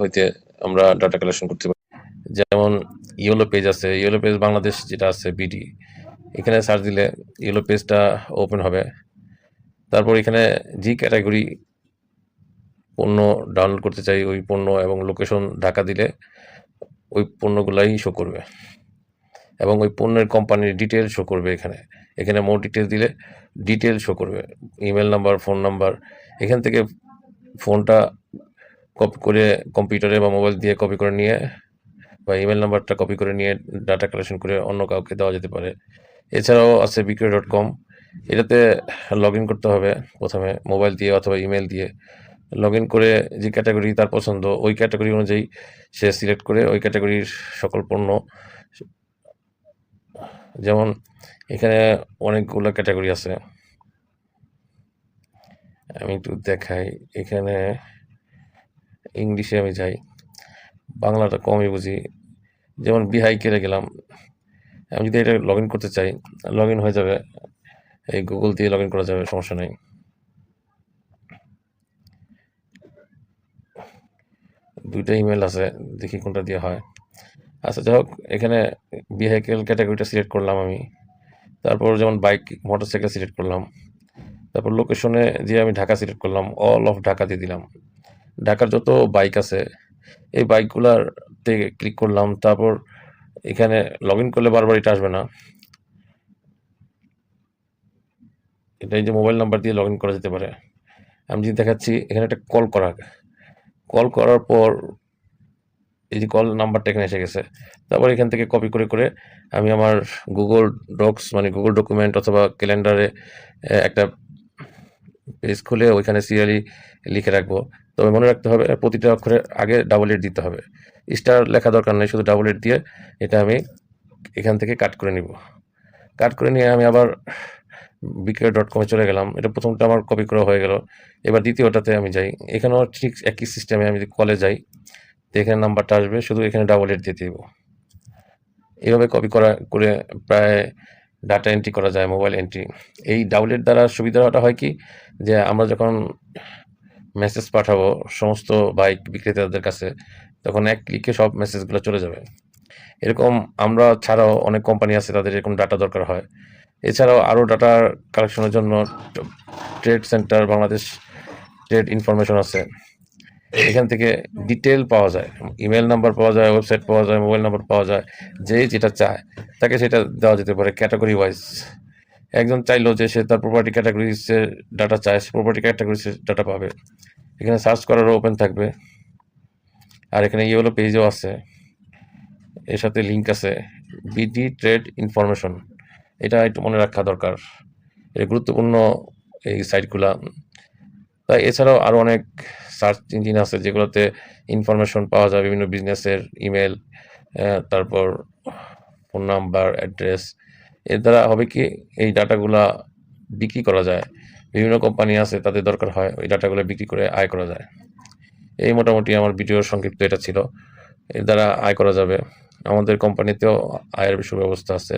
হইতে আমরা data collection করতে পারি। যেমন ইয়েলো পেজ আছে ইয়েলো পেজ বাংলাদেশ যেটা আছে বিডি এখানে সার্চ দিলে ইয়েলো পেজটা ওপেন হবে। তারপর এখানে জি ক্যাটাগরি পণ্য ডাউনলোড করতে চাই, ওই পণ্য এবং লোকেশন ঢাকা দিলে ওই পণ্যগুলাই শো করবে। এবং ওই পণ্যের কোম্পানির ডিটেল শো করবে এখানে। এখানে মোর ডিটেল দিলে ডিটেল শো করবে। ইমেল নাম্বার ফোন নাম্বার এখান থেকে ফোনটা কপি করে কম্পিউটারে বা মোবাইল দিয়ে কপি করে নিয়ে বা ইমেল নাম্বারটা কপি করে নিয়ে ডাটা কালেকশন করে অন্য কাউকে দেওয়া যেতে পারে। এছাড়াও আছে বিক্রয় ডট কম এটাতে লগ ইন করতে হবে প্রথমে মোবাইল দিয়ে অথবা ইমেল দিয়ে। লগ ইন করে যে ক্যাটাগরি তার পছন্দ, ওই ক্যাটাগরি অনুযায়ী সে সিলেক্ট করে ওই ক্যাটাগরির সকল পণ্য। যেমন এখানে অনেকগুলো ক্যাটাগরি আছে। আমি একটু দেখাই। এখানে ইংলিশে আমি যাই, বাংলাটা কমই বুঝি। যেমন বিহাইকেরে গেলাম। আমি যদি এটা লগ ইন করতে চাই লগ ইন হয়ে যাবে। এই গুগল দিয়ে লগ ইন করা যাবে, সমস্যা নেই। দুইটা ইমেল আছে, দেখি কোনটা দিয়ে হয়। আচ্ছা যাই হোক, এখানে ভেহিকেল ক্যাটাগরিটা সিলেক্ট করলাম আমি। তারপর যেমন বাইক মোটরসাইকেল সিলেক্ট করলাম। তারপর লোকেশনে দিয়ে আমি ঢাকা সিলেক্ট করলাম। অল অফ ঢাকা দিয়ে দিলাম। ঢাকার যত বাইক আছে, এই বাইকগুলার থেকে ক্লিক করলাম, তারপর এখানে লগ ইন করলে বারবার এটা আসবে না। এটা এই যে মোবাইল নাম্বার দিয়ে লগ ইন করা যেতে পারে। আমি যদি দেখাচ্ছি, এখানে একটা কল করা। কল করার পর এই যে কল নাম্বারটা এখানে এসে গেছে। তারপর এখান থেকে কপি করে করে আমি আমার গুগল ডক্স মানে গুগল ডকুমেন্ট অথবা ক্যালেন্ডারে একটা পেজ খুলে ওইখানে সিরিয়ালি লিখে রাখব। তবে মনে রাখতে হবে, প্রতিটা অক্ষরে আগে ডাবল এড দিতে হবে। স্টার লেখা দরকার নেই, শুধু ডাবল এড দিয়ে এটা আমি এখান থেকে কাট করে নিব। কাট করে নিয়ে আমি আবার বিক্রয় ডট কমে চলে গেলাম। এটা প্রথমটা আমার কপি করা হয়ে গেল। এবার দ্বিতীয়টাতে আমি যাই। এখানেও ঠিক একই সিস্টেমে আমি কলে যাই, তো এখানে নাম্বারটা আসবে, শুধু এখানে ডাবল এড দিয়ে দিব এইভাবে কপি করা করে প্রায় ডাটা এন্ট্রি করা যায় মোবাইল এন্ট্রি এই এড দ্বারা সুবিধাটা হয় কি? যে আমরা যখন মেসেজ পাঠাবো সমস্ত বাইক বিক্রেতাদের কাছে, তখন এক ক্লিকে সব মেসেজগুলো চলে যাবে। এরকম আমরা ছাড়াও অনেক কোম্পানি আছে তাদের এরকম ডাটা দরকার হয়। এছাড়াও আরও ডাটা কালেকশনের জন্য trade centre Bangladesh trade information আছে। এখান থেকে ডিটেল পাওয়া যায়। ইমেল নাম্বার পাওয়া যায় ওয়েবসাইট পাওয়া যায় মোবাইল নাম্বার পাওয়া যায়, যে যেটা চায়, তাকে সেটা দেওয়া যেতে পারে ক্যাটাগরি ওয়াইজ একজন চাইলো যে সে তার প্রপার্টি ক্যাটাগরিজের ডাটা চায়, সে প্রপার্টি ক্যাটাগরিজের ডাটা পাবে। এখানে সার্চ করারও ওপেন থাকবে। আর এখানে ইয়েলো পেজও আছে। এর সাথে লিঙ্ক আছে। বিডি ট্রেড ইনফরমেশন এটা একটু মনে রাখা দরকার। এটা গুরুত্বপূর্ণ এই সাইটগুলা তাই এছাড়াও আরও অনেক সার্চ ইঞ্জিন আছে যেগুলোতে ইনফরমেশন পাওয়া যায়, বিভিন্ন বিজনেসের ইমেল তারপর ফোন নাম্বার অ্যাড্রেস এর দ্বারা হবে কি এই ডাটাগুলা বিক্রি করা যায়। বিভিন্ন কোম্পানি আছে, তাদের দরকার হয় ওই ডাটাগুলো বিক্রি করে আয় করা যায়। এই মোটামুটি আমার ভিডিওর সংক্ষিপ্ত এটা ছিল। এর দ্বারা আয় করা যাবে। আমাদের কোম্পানিতেও আয়ের সুব্যবস্থা আছে।